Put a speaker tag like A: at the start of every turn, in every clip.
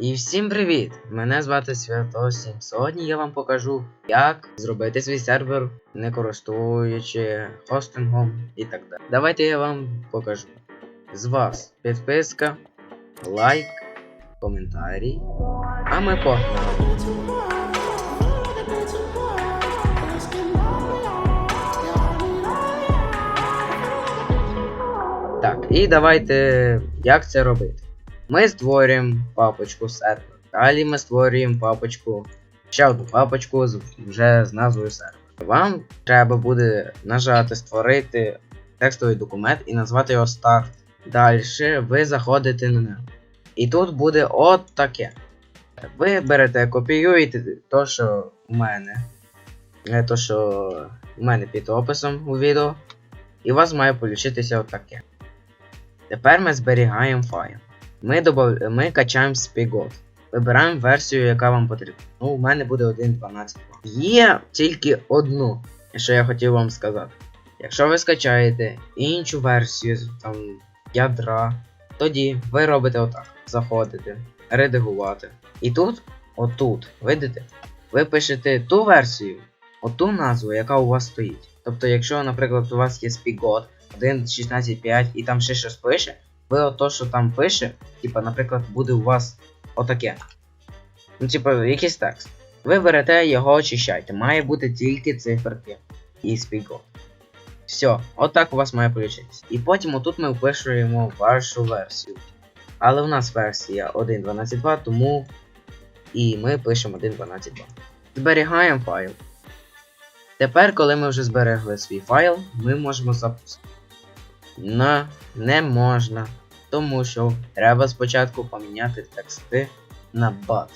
A: І всім привіт! Мене звати Святосім. Сьогодні я вам покажу, як зробити свій сервер, не користуючи хостингом і так далі. Давайте я вам покажу. З вас підписка, лайк, коментарі. А ми погнали. Так, і давайте як це робити. Ми створюємо папочку сервер. Далі ми створюємо папочку, ще одну папочку з, вже з назвою сервер. Вам треба буде нажати створити текстовий документ і назвати його старт. Далі ви заходите на нього. І тут буде от таке. Ви берете, копіюєте то, що у мене. е, То, що у мене під описом у відео. І у вас має получитися отаке. Тепер ми зберігаємо файл. Ми, добав... ми качаємо Spigot. Вибираємо версію, яка вам потрібна. Ну, у мене буде 1.12. Є тільки одну, що я хотів вам сказати. Якщо ви скачаєте іншу версію там, ядра, тоді ви робите отак. Заходите, редагувати. І тут, отут, видите, ви пишете ту версію, оту назву, яка у вас стоїть. Тобто, якщо, наприклад, у вас є Spigot 1.16.5 і там ще щось пише, ви ото, що там пише, типа, наприклад, буде у вас отаке. Ну, типа, якийсь текст. Ви берете його очищаєте. Має бути тільки циферки і спіго. Все, отак у вас має получитися. І потім отут ми впишуємо вашу версію. Але в нас версія 1.12.2, тому і ми пишемо 1.12.2. Зберігаємо файл. Тепер, коли ми вже зберегли свій файл, ми можемо запустити. На не можна, тому що треба спочатку поміняти тексти на BAT.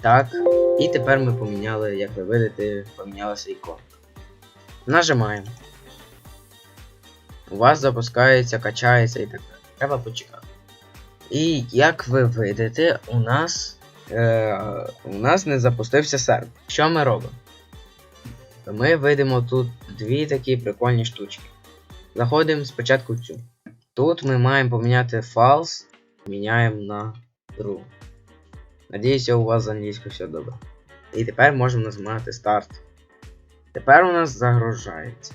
A: Так, і тепер ми поміняли, як ви видите, помінялася іконка. Нажимаємо. У вас запускається, качається і так далі. Треба почекати. І як ви видите, у нас е, у нас не запустився сервер. Що ми робимо? Ми видимо тут дві такі прикольні штучки. Заходимо спочатку в цю. Тут ми маємо поміняти false, міняємо на true. Надіюся, у вас з англійською все добре. І тепер можемо нажимати старт. Тепер у нас загружається.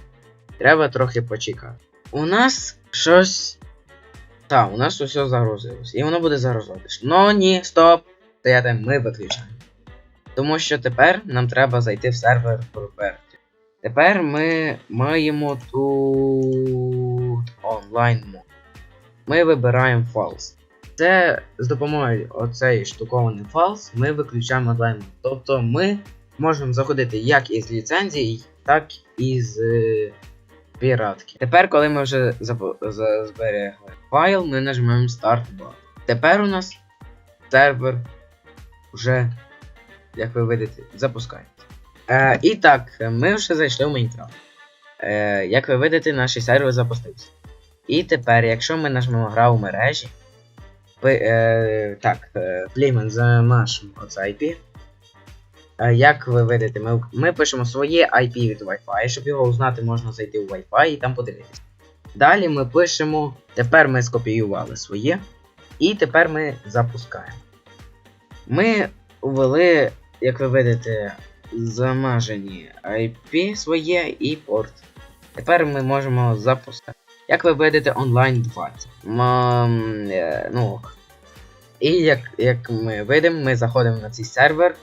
A: Треба трохи почекати. У нас щось. Так, у нас усе загрузилось. І воно буде загружатися. Ну ні, стоп! Стояти, ми виключаємо. Тому що тепер нам треба зайти в сервер Property. Тепер ми маємо тут онлайн мод. Ми вибираємо False. Це з допомогою оцеї штукований False ми виключаємо онлайн. Тобто ми можемо заходити як із ліцензії, так і з е, піратки. Тепер, коли ми вже зберегли файл, ми нажимаємо Start Bar. Тепер у нас сервер вже, як ви видите, запускається. Е, і так, ми вже зайшли в Майнкрафт. Е, як ви видите, наш сервер запустився. І тепер, якщо ми нажмемо гра у мережі, пи, е, так, е, Плеймен замашемо оце IP. Е, як ви видите, ми, ми пишемо своє IP від Wi-Fi, щоб його узнати, можна зайти у Wi-Fi і там подивитися. Далі ми пишемо, тепер ми скопіювали своє, і тепер ми запускаємо. Ми ввели, як ви видите, замажені IP своє і порт. Тепер ми можемо запускати. Як ви видите, онлайн 20. М, е, ну, ок. І як, як ми видимо, ми заходимо на цей сервер.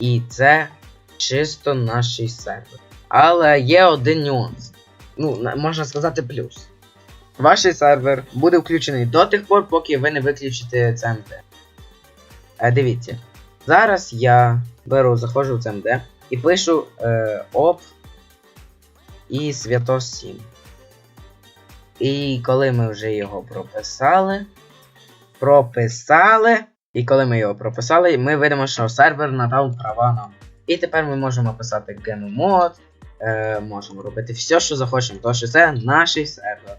A: І це чисто наш сервер. Але є один нюанс. Ну, на- можна сказати плюс. Ваш сервер буде включений до тих пор, поки ви не виключите CMD. Е, дивіться. Зараз я беру, заходжу в CMD і пишу е, оп і Святос 7. І коли ми вже його прописали. Прописали. І коли ми його прописали, ми видимо, що сервер надав права нам. І тепер ми можемо писати GNU-мод, е, можемо робити все, що захочемо, тому що це наш сервер.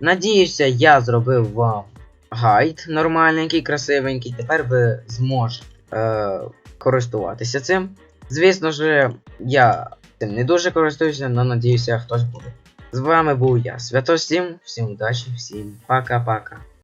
A: Надіюся, я зробив вам гайд нормальненький, красивенький. Тепер ви зможете е, користуватися цим. Звісно ж, я цим не дуже користуюся, але надіюся, хтось буде. З вами був я, Свято 7, всім удачі, всім пока-пока.